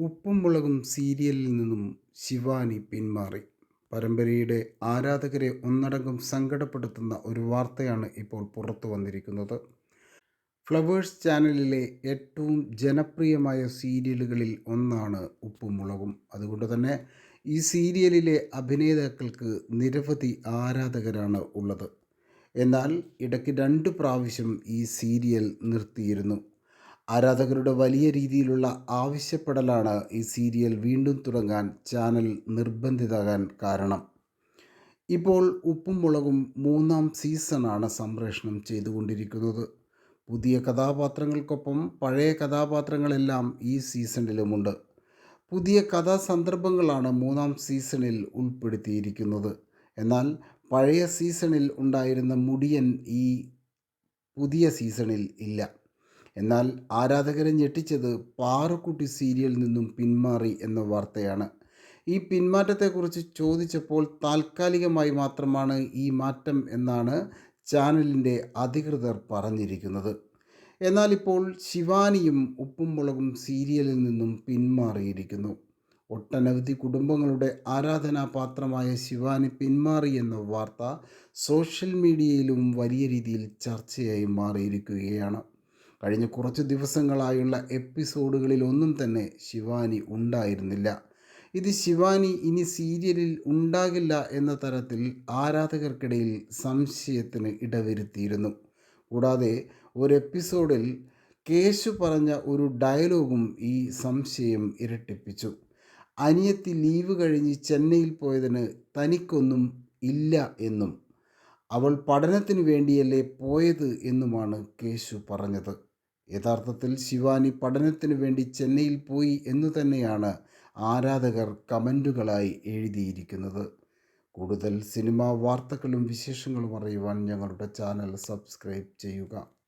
ഉപ്പും മുളകും സീരിയലിൽ നിന്നും ശിവാനി പിന്മാറി. പരമ്പരയുടെ ആരാധകരെ ഒന്നടങ്കം സങ്കടപ്പെടുത്തുന്ന ഒരു വാർത്തയാണ് ഇപ്പോൾ പുറത്തു വന്നിരിക്കുന്നത്. ഫ്ലവേഴ്സ് ചാനലിലെ ഏറ്റവും ജനപ്രിയമായ സീരിയലുകളിൽ ഒന്നാണ് ഉപ്പും മുളകും. അതുകൊണ്ട് തന്നെ ഈ സീരിയലിലെ അഭിനേതാക്കൾക്ക് നിരവധി ആരാധകരാണ് ഉള്ളത്. എന്നാൽ ഇടയ്ക്ക് രണ്ട് പ്രാവശ്യം ഈ സീരിയൽ നിർത്തിയിരുന്നു. ആരാധകരുടെ വലിയ രീതിയിലുള്ള ആവശ്യപ്പെടലാണ് ഈ സീരിയൽ വീണ്ടും തുടങ്ങാൻ ചാനൽ നിർബന്ധിതാകാൻ കാരണം. ഇപ്പോൾ ഉപ്പും മുളകും മൂന്നാം സീസണാണ് സംപ്രേഷണം ചെയ്തുകൊണ്ടിരിക്കുന്നത്. പുതിയ കഥാപാത്രങ്ങൾക്കൊപ്പം പഴയ കഥാപാത്രങ്ങളെല്ലാം ഈ സീസണിലുമുണ്ട്. പുതിയ കഥാസന്ദർഭങ്ങളാണ് മൂന്നാം സീസണിൽ ഉൾപ്പെടുത്തിയിരിക്കുന്നത്. എന്നാൽ പഴയ സീസണിൽ ഉണ്ടായിരുന്ന മുടിയൻ ഈ പുതിയ സീസണിൽ ഇല്ല. എന്നാൽ ആരാധകരെ ഞെട്ടിച്ചത് പാറക്കുട്ടി സീരിയലിൽ നിന്നും പിന്മാറി എന്ന വാർത്തയാണ്. ഈ പിന്മാറ്റത്തെക്കുറിച്ച് ചോദിച്ചപ്പോൾ താൽക്കാലികമായി മാത്രമാണ് ഈ മാറ്റം എന്നാണ് ചാനലിന്റെ അധികൃതർ പറഞ്ഞിരിക്കുന്നത്. എന്നാൽ ഇപ്പോൾ ശിവാനിയും ഉപ്പും മുളകും സീരിയലിൽ നിന്നും പിന്മാറിയിരിക്കുന്നു. ഒട്ടനവധി കുടുംബങ്ങളുടെ ആരാധനാപാത്രമായ ശിവാനി പിന്മാറി എന്ന വാർത്ത സോഷ്യൽ മീഡിയയിലും വലിയ രീതിയിൽ ചർച്ചയായി മാറിയിരിക്കുകയാണ്. കഴിഞ്ഞ കുറച്ച് ദിവസങ്ങളായുള്ള എപ്പിസോഡുകളിലൊന്നും തന്നെ ശിവാനി ഉണ്ടായിരുന്നില്ല. ഇത് ശിവാനി ഇനി സീരിയലിൽ ഉണ്ടാകില്ല എന്ന തരത്തിൽ ആരാധകർക്കിടയിൽ സംശയത്തിന് ഇടവരുത്തിയിരുന്നു. കൂടാതെ ഒരു എപ്പിസോഡിൽ കേശു പറഞ്ഞ ഒരു ഡയലോഗും ഈ സംശയം ഇരട്ടിപ്പിച്ചു. അനിയത്തി ലീവ് കഴിഞ്ഞ് ചെന്നൈയിൽ പോയതിന് തനിക്കൊന്നും ഇല്ല എന്നും അവൾ പഠനത്തിന് വേണ്ടിയല്ലേ പോയത് എന്നുമാണ് കേശു പറഞ്ഞത്. യഥാർത്ഥത്തിൽ ശിവാനി പഠനത്തിന് വേണ്ടി ചെന്നൈയിൽ പോയി എന്നു തന്നെയാണ് ആരാധകർ കമന്റുകളായി എഴുതിയിരിക്കുന്നത്. കൂടുതൽ സിനിമാ വാർത്തകളും വിശേഷങ്ങളും അറിയുവാൻ ഞങ്ങളുടെ ചാനൽ സബ്സ്ക്രൈബ് ചെയ്യുക.